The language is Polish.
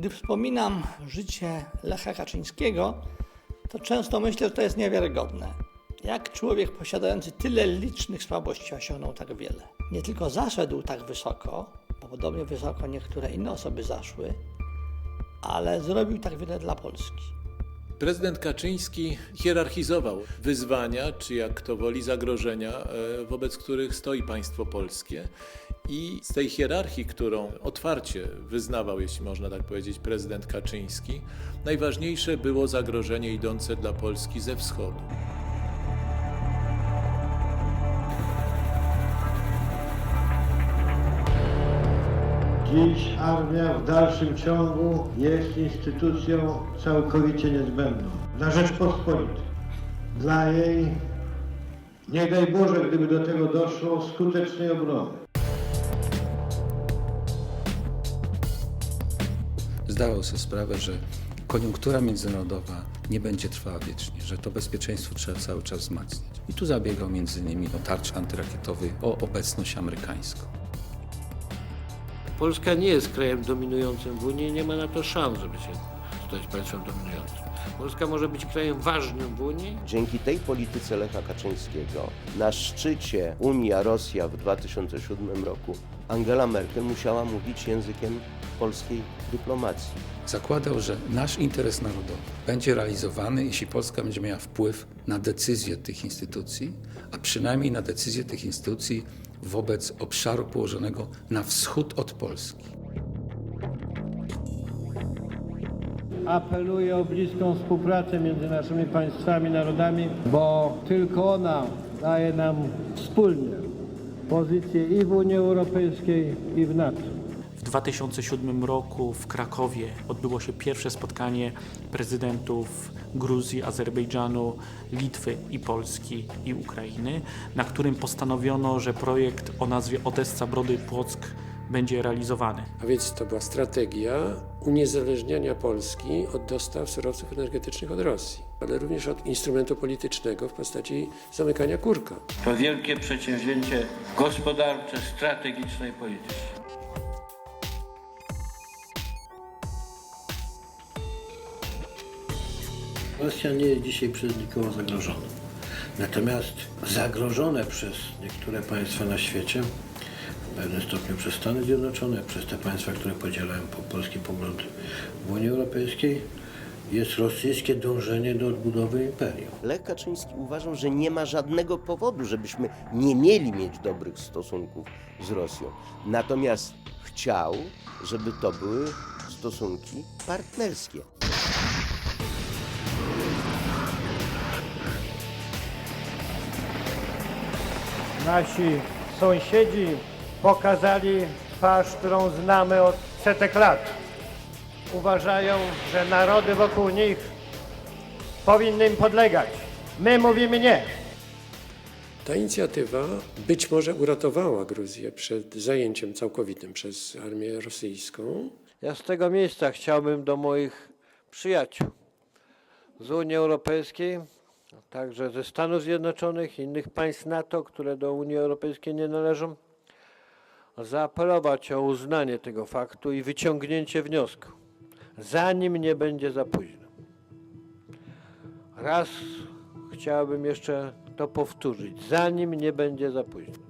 Gdy wspominam życie Lecha Kaczyńskiego, to często myślę, że to jest niewiarygodne. Jak człowiek posiadający tyle licznych słabości osiągnął tak wiele? Nie tylko zaszedł tak wysoko, bo podobnie wysoko niektóre inne osoby zaszły, ale zrobił tak wiele dla Polski. Prezydent Kaczyński hierarchizował wyzwania, czy jak kto woli, zagrożenia, e, wobec których stoi państwo polskie. I z tej hierarchii, którą otwarcie wyznawał, jeśli można tak powiedzieć, prezydent Kaczyński, najważniejsze było zagrożenie idące dla Polski ze wschodu. Dziś armia w dalszym ciągu jest instytucją całkowicie niezbędną dla Rzeczpospolitej, dla jej, nie daj Boże, gdyby do tego doszło, skutecznej obrony. Zdawał sobie sprawę, że koniunktura międzynarodowa nie będzie trwała wiecznie, że to bezpieczeństwo trzeba cały czas wzmacniać. I tu zabiegał między innymi o tarczę antyrakietowej, o obecność amerykańską. Polska nie jest krajem dominującym w Unii nie ma na to szans, żeby się stać państwem dominującym. Polska może być krajem ważnym w Unii, Dzięki tej polityce Lecha Kaczyńskiego na szczycie Unia-Rosja w 2007 roku Angela Merkel musiała mówić językiem polskiej dyplomacji. Zakładał, że nasz interes narodowy będzie realizowany, jeśli Polska będzie miała wpływ na decyzje tych instytucji, a przynajmniej na decyzje tych instytucji wobec obszaru położonego na wschód od Polski. Apeluję o bliską współpracę między naszymi państwami, narodami, bo tylko ona daje nam wspólnie pozycję i w Unii Europejskiej, i w NATO. W 2007 roku w Krakowie odbyło się pierwsze spotkanie prezydentów Gruzji, Azerbejdżanu, Litwy i Polski i Ukrainy, na którym postanowiono, że projekt o nazwie Odessa Brody Płock będzie realizowany. A więc to była strategia uniezależniania Polski od dostaw surowców energetycznych od Rosji, ale również od instrumentu politycznego w postaci zamykania kurka. to wielkie przedsięwzięcie gospodarcze, strategiczne i polityczne. Rosja nie jest dzisiaj przez nikogo zagrożona. Natomiast zagrożone przez niektóre państwa na świecie, w pewnym stopniu przez Stany Zjednoczone, przez te państwa, które podzielają po polski pogląd w Unii Europejskiej, jest rosyjskie dążenie do odbudowy imperium. Lech Kaczyński uważał, że nie ma żadnego powodu, żebyśmy nie mieli mieć dobrych stosunków z Rosją. Natomiast chciał, żeby to były stosunki partnerskie. Nasi sąsiedzi pokazali twarz, którą znamy od setek lat. Uważają, że narody wokół nich powinny im podlegać. My mówimy nie. Ta inicjatywa być może uratowała Gruzję przed zajęciem całkowitym przez armię rosyjską. Ja z tego miejsca chciałbym do moich przyjaciół z Unii Europejskiej, a także ze Stanów Zjednoczonych i innych państw NATO, które do Unii Europejskiej nie należą, zaapelować o uznanie tego faktu i wyciągnięcie wniosku, zanim nie będzie za późno. Raz chciałbym jeszcze to powtórzyć, zanim nie będzie za późno.